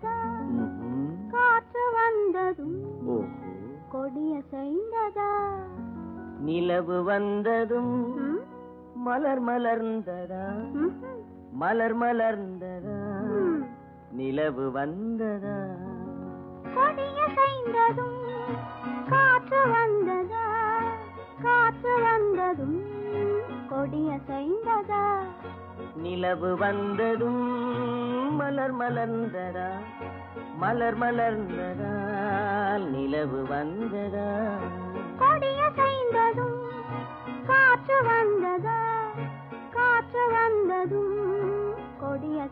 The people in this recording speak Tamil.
ம்ஹும். காற்று வந்ததும் ஓஹோ கொடிய செய்ததா நிலவு வந்ததும்? மலர் மலர்ந்ததா. மலர் மலர்ந்ததா. நிலவு வந்ததா கொடிய செய்ததும் காற்று வந்ததா காற்று வந்ததும் கொடிய செய்ததா நிலவு வந்ததும் மலர் மலர்ந்ததா? மலர் மலர்ந்ததா? நிலவு வந்ததா? கொடிய செய்ததும் காற்று வந்ததா? காற்று வந்ததும் கொடிய